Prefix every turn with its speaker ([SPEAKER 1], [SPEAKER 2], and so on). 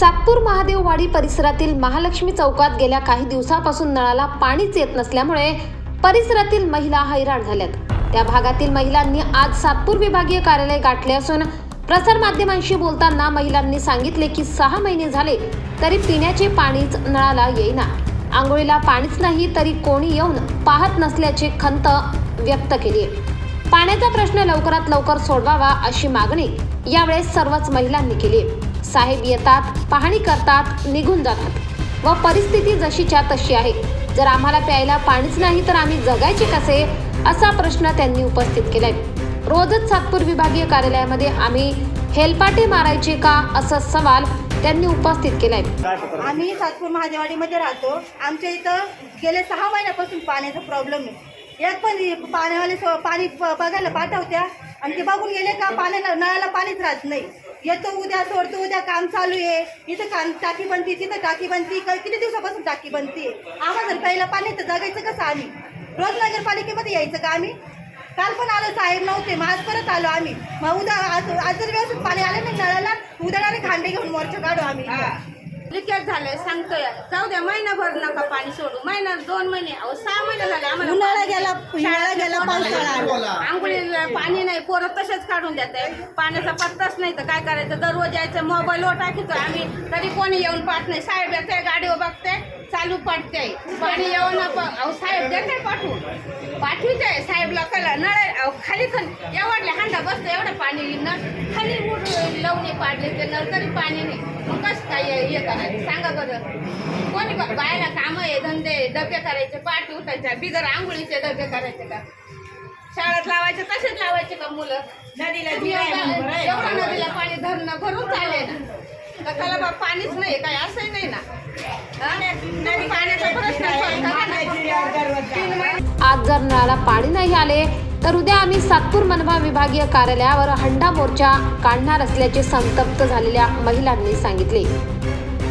[SPEAKER 1] सातपूर महादेववाडी परिसरातील महालक्ष्मी चौकात गेल्या काही दिवसापासून नळाला पाणीच येत नसल्यामुळे परिसरातील महिला हैराण झाल्यात. त्या भागातील महिलांनी आज सातपूर विभागीय कार्यालय गाठले असून प्रसारमाध्यमांशी बोलताना महिलांनी सांगितले की सहा महिने झाले तरी पिण्याचे पाणीच नळाला येईना. आंघोळीला पाणीच नाही तरी कोणी येऊन पाहत नसल्याची खंत व्यक्त केली पाण्याचा प्रश्न लवकरात लवकर सोडवावा अशी मागणी यावेळेस सर्वच महिलांनी केली साहेब येतात पाहणी करतात निघून जातात. व परिस्थिती जशीच्या तशी आहे. जर आम्हाला प्यायला पाणीच नाही तर आम्ही जगायचे कसे? असा प्रश्न त्यांनी उपस्थित केलाय. रोजच सातपूर विभागीय कार्यालयामध्ये आम्ही हेलपाटे मारायचे का असा सवाल त्यांनी उपस्थित केलाय.
[SPEAKER 2] आम्ही सातपूर महादेवाडीमध्ये राहतो. आमच्या इथं गेले सहा महिन्यापासून पाण्याचा प्रॉब्लेम आहे. एक पण पाण्यावाले पाणी प- बघायला पाठवत्या. आणि ते बघून गेले का पाण्याला नळाला पाणीच राहत नाही. येतो उद्या सोडतो उद्या काम चालू आहे. इथं काम टाकी बनती तिथं टाकी बनती. किती दिवसापासून टाकी बनती? आम्हाला जर प्यायला पाणी तर जगायचं कसं आम्ही? रोज नगरपालिकेमध्ये यायचं का आम्ही? काल पण आलो साहेब नव्हते. मग आज परत आलो आम्ही. मग उद्या आज आज जर व्यवस्थित पाणी आलं नाही नळाला उद्या डायरेक्ट खांडे घेऊन मोर्चा काढू आम्ही.
[SPEAKER 3] लिकेज झालंय सांगतोय. जाऊ द्या महिनाभर नका पाणी सोडू. महिना दोन महिने. अहो सहा महिने झाले आम्हाला
[SPEAKER 2] उन्हाळा गेला पावसाळा आला.
[SPEAKER 3] आंघोळीला पाणी नाही पोरं तसेच काढून देत आहे पाण्याचा पत्ताच नाही तर काय करायचं? दररोज यायचं मोबाईलवर टाकीतो आम्ही तरी कोणी येऊन पाहत नाही. साहेब येते गाडीवर बघते चालू पडते. पाणी येऊन प- अहो साहेब देते पाठवून. पाठवते. साहेब लोकांना नळ अहो, खाली खाली एवढले हांडा बसतो एवढं पाणी नळ खाली मुठ लावणे पाडले ते नळ तरी पाणी नाही. मग कसं काय हे- करायचं सांगा बरं. कोणी बा- बायाला कामं आहे डबे करायचे पाठ उठायच्या बिगर आंघोळीचे डबे करायचे का? शाळेत लावायचे तसेच लावायचे का मुलं? नदीला एवढं नदीला पाणी धरणं भरून चालले ना. त्याला बा पाणीच नाही काय असंही नाही ना. पाण्याचा प्रश्न
[SPEAKER 1] आज जर नळाला पाणी नाही आले तर उद्या आम्ही सातपूर मनपा विभागीय कार्यालयावर हंडा मोर्चा काढणार असल्याचे संतप्त झालेल्या महिलांनी सांगितले.